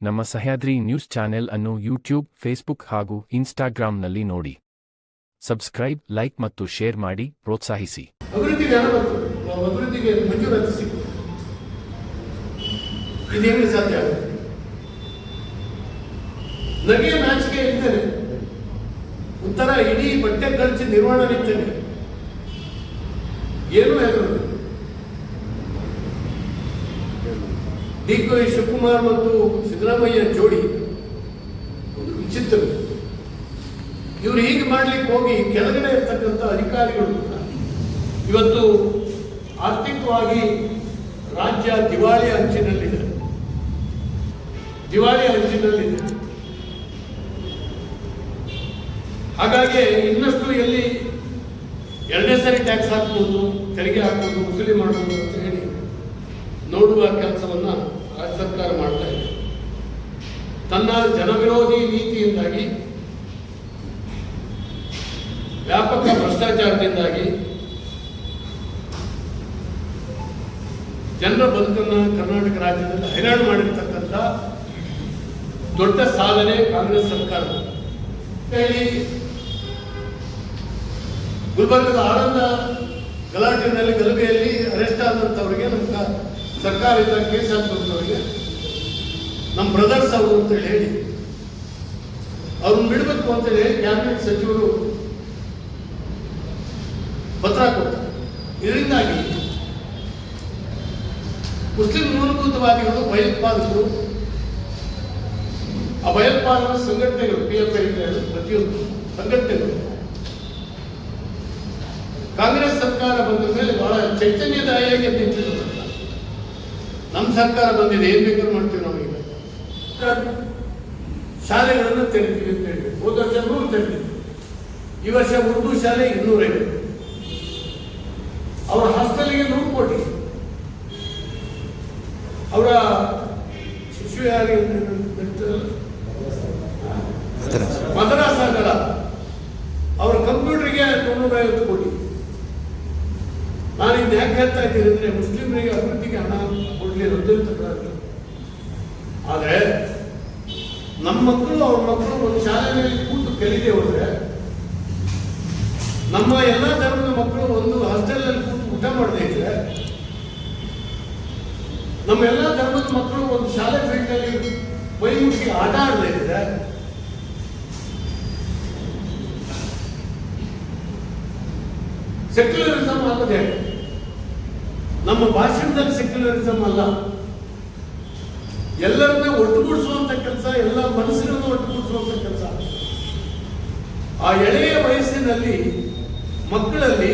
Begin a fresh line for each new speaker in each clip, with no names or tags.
ನಮ್ಮ Sahyadri news channel ಅನ್ನು YouTube, Facebook ಹಾಗೂ ಇನ್ಸ್ಟಾಗ್ರಾಂನಲ್ಲಿ ನೋಡಿ. ಸಬ್ಸ್ಕ್ರೈಬ್, ಲೈಕ್ ಮತ್ತು ಶೇರ್ ಮಾಡಿ, ಪ್ರೋತ್ಸಾಹಿಸಿ.
ಅಭಿವೃದ್ಧಿಗೆ ನಗೆಯ ನಾಚಿಕೆ ಇರ್ತೇನೆ ಒಂಥರ ಇಡೀ ಬಟ್ಟೆ ಖರ್ಚು ನಿರ್ವಹಣೆ ನಿಂತೇನೆ ಏನು ಹೇಳೋದು ಡಿ ಕೆ ಶಿವಕುಮಾರ್ ಮತ್ತು ಸಿದ್ದರಾಮಯ್ಯ ಜೋಡಿ ಒಂದು ವಿಚಿತ್ರ. ಇವರು ಹೀಗೆ ಮಾಡ್ಲಿಕ್ಕೆ ಹೋಗಿ ಕೆಳಗಡೆ ಇರ್ತಕ್ಕಂಥ ಅಧಿಕಾರಿಗಳು ಇವತ್ತು ಆರ್ಥಿಕವಾಗಿ ರಾಜ್ಯ ದಿವಾಳಿ ಅಂಚಿನಲ್ಲಿದೆ. ದಿವಾಳಿ ಅಂಚಿನಲ್ಲಿದೆ. ಹಾಗಾಗಿ ಇನ್ನಷ್ಟು ಎಲ್ಲಿ ಎರಡನೇ ಸಾರಿ ಟ್ಯಾಕ್ಸ್ ಹಾಕ್ಬೋದು, ತೆರಿಗೆ ಹಾಕ್ಬೋದು, ವಸೂಲಿ ಮಾಡ್ಬೋದು ಅಂತ ಹೇಳಿ ನೋಡುವ ಕೆಲಸವನ್ನ ರಾಜ್ಯ ಸರ್ಕಾರ ಮಾಡ್ತಾ ಇದೆ. ತನ್ನ ಜನವಿರೋಧಿ ನೀತಿಯಿಂದಾಗಿ, ವ್ಯಾಪಕ ಭ್ರಷ್ಟಾಚಾರದಿಂದಾಗಿ ಜನರ ಬದುಕನ್ನು ಕರ್ನಾಟಕ ರಾಜ್ಯದಲ್ಲಿ ಹೈರಾಣ ಮಾಡಿರ್ತಕ್ಕಂಥ ದೊಡ್ಡ ಸಾಧನೆ ಕಾಂಗ್ರೆಸ್ ಸರ್ಕಾರ ಹೇಳಿ ಗುಲ್ಬರ್ಗದ ಆನಂದ ಗಲಾಟೆನಲ್ಲಿ ಗಲಭೆಯಲ್ಲಿ ಅರೆಸ್ಟ್ ಆದಂತವರಿಗೆ ನಮ್ಮ ಸರ್ಕಾರದಿಂದ ಕೇಸ್ ಹಾಕಿದಂಥವ್ರಿಗೆ ನಮ್ಮ ಬ್ರದರ್ಸ್ ಅವರು ಅಂತ ಹೇಳಿ. ಅವ್ರನ್ನ ಬಿಡಬೇಕು ಅಂತೇಳಿ ಕ್ಯಾಬಿನೆಟ್ ಸಚಿವರು ಪತ್ರ ಕೊಡ್ತಾರೆ ಇದರಿಂದಾಗಿ ಮುಸ್ಲಿಂ ಮೂಲಭೂತವಾದಿಗಳು, ಭಯೋತ್ಪಾದಕರು ಆ ಭಯೋತ್ಪಾದಕ ಸಂಘಟನೆಗಳು ಪಿ ಎಫ್ ಐ ಪ್ರತಿಯೊಂದು ಸಂಘಟನೆಗಳು, ಕಾಂಗ್ರೆಸ್ ಸರ್ಕಾರ ಬಂದ ಮೇಲೆ ಬಹಳ ಚೈತನ್ಯದಾಯಿಯಾಗಿ ನಿಂತಿರೋದು ನಮ್ಮ ಸರ್ಕಾರ ಬಂದಿದೆ, ಏನ್ ಬೇಕಾದ್ರೂ ಮಾಡ್ತೀವಿ ನಾವು ಶಾಲೆಗಳನ್ನು ತೆರಿತೀವಿ ಅಂತ ಹೇಳಿ ಹೋದ ವರ್ಷ ನೂರು ತೆರೆದಿದ್ವಿ ಈ ವರ್ಷ ಉರ್ದು ಶಾಲೆ ಇನ್ನೂರೈವತ್ತು ಅವರ ಹಾಸ್ಟೆಲ್ಗೆ ನೂರು ಕೋಟಿ. ಅವರ ಶಿಶು ಯಾರಿಗೆ ಆಗಲ್ಲ ಅವರ ಕಂಪ್ಯೂಟರ್ಗೆ ತೊಂಬತ್ತೈವತ್ತು ಕೋಟಿ. ನಾನು ಇನ್ನು ಯಾಕೆ ಹೇಳ್ತಾ ಇದ್ದೀನಿ ಅಂದ್ರೆ ಮುಸ್ಲಿಮರಿಗೆ ಅಭಿವೃದ್ಧಿಗೆ ಹಣ ಕೊಡಲಿ ಅಂತ ತಕರಾರು ಆದರೆ ನಮ್ಮ ಮಕ್ಕಳು ಅವ್ರ ಮಕ್ಕಳು ಒಂದು ಶಾಲೆಯಲ್ಲಿ ಕೂತು ಕಲಿದೆ ಹೋದ್ರೆ ನಮ್ಮ ಎಲ್ಲ ಧರ್ಮದ ಮಕ್ಕಳು ಒಂದು ಹಾಸ್ಟೆಲ್ನಲ್ಲಿ ಕೂತು ಊಟ ಮಾಡದೇ ಇದ್ರೆ ನಮ್ಮ ಎಲ್ಲ ಧರ್ಮದ ಮಕ್ಕಳು ಒಂದು ಶಾಲೆ ಫೀಲ್ಡ್ನಲ್ಲಿ ಮೈ ಮುಟ್ಟಿ ಆಟ ಆಡದೇ ಇದ್ರೆ ಸೆಕ್ಯುಲರಿಸಮ್ ಅಲ್ಲದೆ ನಮ್ಮ ಭಾಷಣದಲ್ಲಿ ಸೆಕ್ಯುಲರಿಸಮ್ ಅಲ್ಲ. ಎಲ್ಲರನ್ನ ಒಟ್ಟುಗೂಡಿಸುವಂತ ಕೆಲಸ, ಎಲ್ಲ ಮನಸ್ಸಿನನ್ನು ಒಟ್ಟುಗೂಡಿಸುವಂತ ಕೆಲಸ. ಆ ಎಳೆಯ ವಯಸ್ಸಿನಲ್ಲಿ ಮಕ್ಕಳಲ್ಲಿ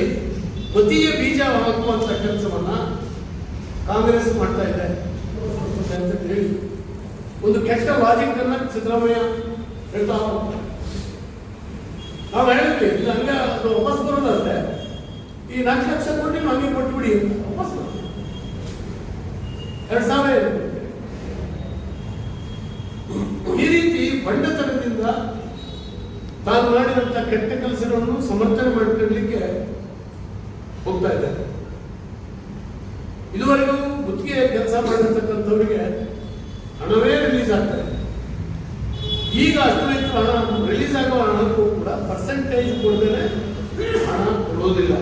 ಪತಿಯ ಬೀಜ ಹಾಕುವಂತ ಕೆಲಸವನ್ನ ಕಾಂಗ್ರೆಸ್ ಮಾಡ್ತಾ ಇದೆ. ಅಂತ ಹೇಳಿ ಒಂದು ಕೆಟ್ಟ ಲಾಜಿಕ್ ಅನ್ನ ಸಿದ್ದರಾಮಯ್ಯ ಹೇಳ್ತಾ ನಾವು ಹೇಳಿದ್ವಿ ಇದು ಹಂಗ ಅದು ವಾಪಸ್ ಬರೋದಂತೆ ಈ ನಾಲ್ಕು ಲಕ್ಷ ಕೋಟಿ ನಾವು ಹಂಗೆ ಕೊಟ್ಬಿಡಿ ಅಂತ. ವಾಪಸ್. ಎರಡ್ ಸಾವಿರ. ಈ ರೀತಿ ಬಂಡತನದಿಂದ ತಾನು ಮಾಡಿದಂತ ಕೆಟ್ಟ ಕೆಲಸಗಳನ್ನು ಸಮರ್ಥನೆ ಮಾಡಿಕೊಳ್ಳಲಿಕ್ಕೆ ಹೋಗ್ತಾ ಇದ್ದಾರೆ. ಇದುವರೆಗೂ ಗುತ್ತಿಗೆ ಕೆಲಸ ಮಾಡಿರ್ತಕ್ಕಂಥವರಿಗೆ ಹಣವೇ ರಿಲೀಸ್ ಆಗ್ತಾ ಇದೆ. ಈಗ ಅಷ್ಟು ಹಣ ರಿಲೀಸ್ ಆಗೋ ಹಣಕ್ಕೂ ಕೂಡ ಪರ್ಸೆಂಟೇಜ್ ಕೊಡದೇನೆ ಹಣ ಕೊಡೋದಿಲ್ಲ.